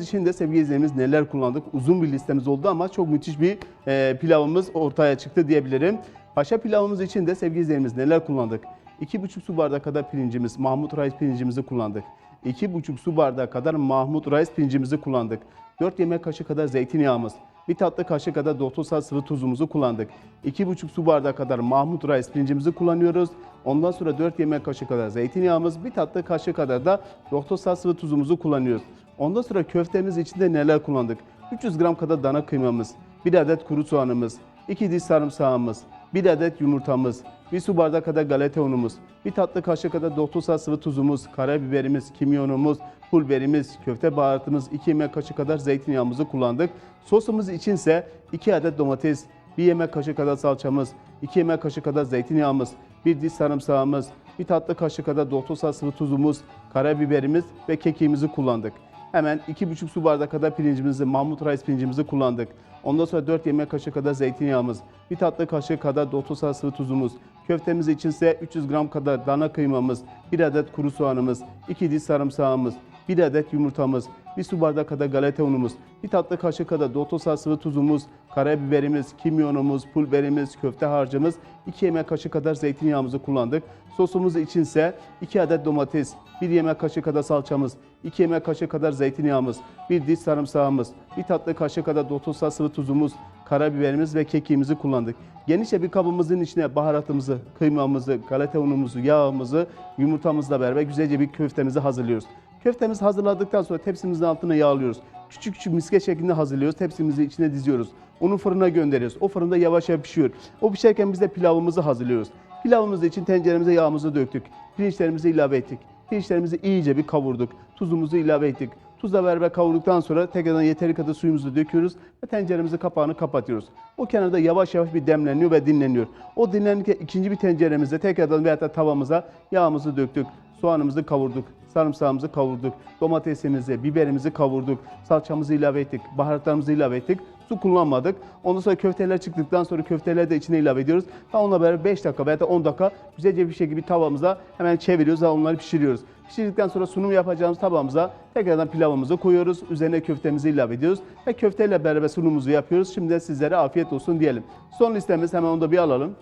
için de sevgili izleyicilerimiz neler kullandık? Uzun bir listemiz oldu ama çok müthiş bir e, pilavımız ortaya çıktı diyebilirim. Paşa pilavımız için de sevgili izleyicilerimiz neler kullandık? 2,5 su bardağı kadar pirincimiz, Mahmut Reis pirincimizi kullandık. 2,5 su bardağı kadar Mahmut Reis pirincimizi kullandık. 4 yemek kaşığı kadar zeytinyağımız, bir tatlı kaşığı kadar doktor sıvı tuzumuzu kullandık. 2,5 su bardağı kadar Mahmut Reis pirincimizi kullanıyoruz. Ondan sonra 4 yemek kaşığı kadar zeytinyağımız, bir tatlı kaşığı kadar da doktor sıvı tuzumuzu kullanıyoruz. Ondan sonra köftemiz içinde neler kullandık? 300 gram kadar dana kıymamız, 1 adet kuru soğanımız, 2 diş sarımsağımız, 1 adet yumurtamız, 1 su bardağı kadar galeta unumuz, 1 tatlı kaşığı kadar doktor sıvı tuzumuz, karabiberimiz, kimyonumuz, pul biberimiz, köfte baharatımız, 2 yemek kaşığı kadar zeytinyağımızı kullandık. Sosumuz içinse 2 adet domates, 1 yemek kaşığı kadar salçamız, 2 yemek kaşığı kadar zeytinyağımız, 1 diş sarımsağımız, 1 tatlı kaşığı kadar doktor sıvı tuzumuz, karabiberimiz ve kekiğimizi kullandık. Hemen 2,5 su bardağı kadar pirincimizi, Mahmut Reis pirincimizi kullandık. Ondan sonra 4 yemek kaşığı kadar zeytinyağımız, bir tatlı kaşığı kadar doktor sıvı tuzumuz, köftemiz içinse 300 gram kadar dana kıymamız, 1 adet kuru soğanımız, 2 diş sarımsağımız, 1 adet yumurtamız, 1 su bardağı kadar galeta unumuz, bir tatlı kaşığı kadar doktor sıvı tuzumuz, karabiberimiz, kimyonumuz, pul biberimiz, köfte harcımız, 2 yemek kaşığı kadar zeytinyağımızı kullandık. Sosumuz içinse 2 adet domates, 1 yemek kaşığı kadar salçamız, 2 yemek kaşığı kadar zeytinyağımız, 1 diş sarımsağımız, 1 tatlı kaşığı kadar doktor sıvı tuzumuz, karabiberimiz ve kekiğimizi kullandık. Genişçe bir kabımızın içine baharatımızı, kıymamızı, galeta unumuzu, yağımızı, yumurtamızla beraber güzelce bir köftemizi hazırlıyoruz. Köftemizi hazırladıktan sonra tepsimizin altına yağlıyoruz. Küçük küçük miske şeklinde hazırlıyoruz. Tepsimizi içine diziyoruz. Onu fırına gönderiyoruz. O fırında yavaş yavaş pişiyor. O pişerken biz de pilavımızı hazırlıyoruz. Pilavımız için tenceremize yağımızı döktük. Pirinçlerimizi ilave ettik. Pirinçlerimizi iyice bir kavurduk. Tuzumuzu ilave ettik. Tuzla beraber kavurduktan sonra tekrardan yeteri kadar suyumuzu döküyoruz ve tenceremizin kapağını kapatıyoruz. O kenarda yavaş yavaş bir demleniyor ve dinleniyor. O dinlenirken ikinci bir tenceremizde tekrardan veyahut da tavamıza yağımızı döktük. Soğanımızı kavurduk, sarımsağımızı kavurduk, domatesimizi, biberimizi kavurduk, salçamızı ilave ettik, baharatlarımızı ilave ettik. Su kullanmadık. Ondan sonra köfteler çıktıktan sonra köfteleri de içine ilave ediyoruz. Ve onunla beraber 5 dakika veya da 10 dakika güzelce bir şekilde tavamıza hemen çeviriyoruz ve onları pişiriyoruz. Pişirdikten sonra sunum yapacağımız tabağımıza tekrardan pilavımızı koyuyoruz. Üzerine köftemizi ilave ediyoruz. Ve köfteyle beraber sunumumuzu yapıyoruz. Şimdi de sizlere afiyet olsun diyelim. Son listemiz hemen onu da bir alalım.